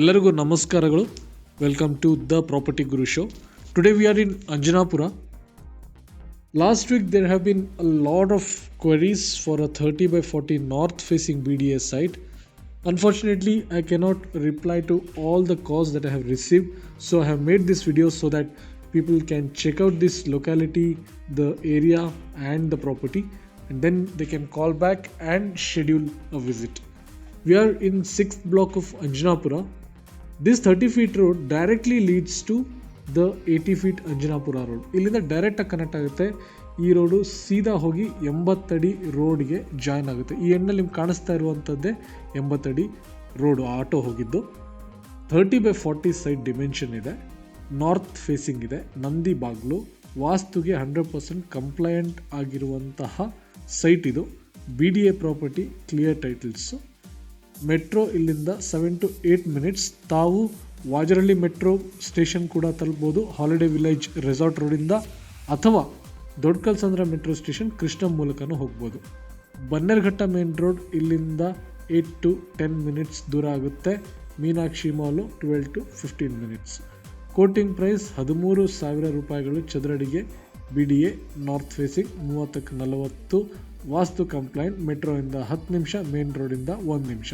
ಎಲ್ಲರಿಗೂ ನಮಸ್ಕಾರಗಳು welcome to the property Guru show today we are in Anjanapura last week there have been a lot of queries for a thirty by forty north facing B D S site Unfortunately, I cannot reply to all the calls that I have received, so I have made this video so that people can check out this locality, the area, and the property, and then they can call back and schedule a visit. We are in sixth block of Anjanapura. This 30 feet road directly leads to the 80 feet Anjanapura road ಇಲ್ಲಿಂದ ಡೈರೆಕ್ಟಾಗಿ connect ಆಗುತ್ತೆ. ಈ road ಸೀದಾ ಹೋಗಿ ಎಂಬತ್ತಡಿ ರೋಡ್ಗೆ join ಆಗುತ್ತೆ. ಈ ಎಂಡಲ್ಲಿ ನಿಮ್ಗೆ ಕಾಣಿಸ್ತಾ ಇರುವಂಥದ್ದೇ ಎಂಬತ್ತಡಿ ರೋಡು ಆಟೋ ಹೋಗಿದ್ದು. Thirty by forty side dimension ಇದೆ. ನಾರ್ತ್ ಫೇಸಿಂಗ್ ಇದೆ. ನಂದಿ ಬಾಗ್ಲು. ವಾಸ್ತುಗೆ ಹಂಡ್ರೆಡ್ ಪರ್ಸೆಂಟ್ ಕಂಪ್ಲೈಂಟ್ ಆಗಿರುವಂತಹ ಸೈಟ್ ಇದು. B D A property clear titles metro ಇಲ್ಲಿಂದ ಸೆವೆನ್ ಟು ಏಯ್ಟ್ ಮಿನಿಟ್ಸ್ ತಾವು ವಾಜರಳ್ಳಿ ಮೆಟ್ರೋ ಸ್ಟೇಷನ್ ಕೂಡ ತಲುಪ್ಬೋದು ಹಾಲಿಡೇ ವಿಲೇಜ್ ರೆಸಾರ್ಟ್ ರೋಡಿಂದ ಅಥವಾ ದೊಡ್ಡ ಕಲ್ಸಂದ್ರ ಮೆಟ್ರೋ ಸ್ಟೇಷನ್ ಕೃಷ್ಣ ಮೂಲಕನೂ ಹೋಗ್ಬೋದು. ಬನ್ನೇರ್ಘಟ್ಟ ಮೇನ್ ರೋಡ್ ಇಲ್ಲಿಂದ ಏಯ್ಟ್ ಟು ಟೆನ್ ಮಿನಿಟ್ಸ್ ದೂರ ಆಗುತ್ತೆ. Meenakshi mall twelve to fifteen minutes quoting price ಹದಿಮೂರು ಸಾವಿರ ರೂಪಾಯಿಗಳು ಚದರಡಿಗೆ. B D A north facing ಮೂವತ್ತಕ್ಕೆ ನಲವತ್ತು. ವಾಸ್ತು ಕಂಪ್ಲೈಂಟ್ ಮೆಟ್ರೋಯಿಂದ ಹತ್ತು ನಿಮಿಷ ಮೇನ್ ರೋಡಿಂದ ಒಂದು ನಿಮಿಷ.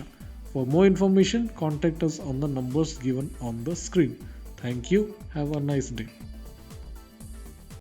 For more information, contact us on the numbers given on the screen. Thank you. Have a nice day.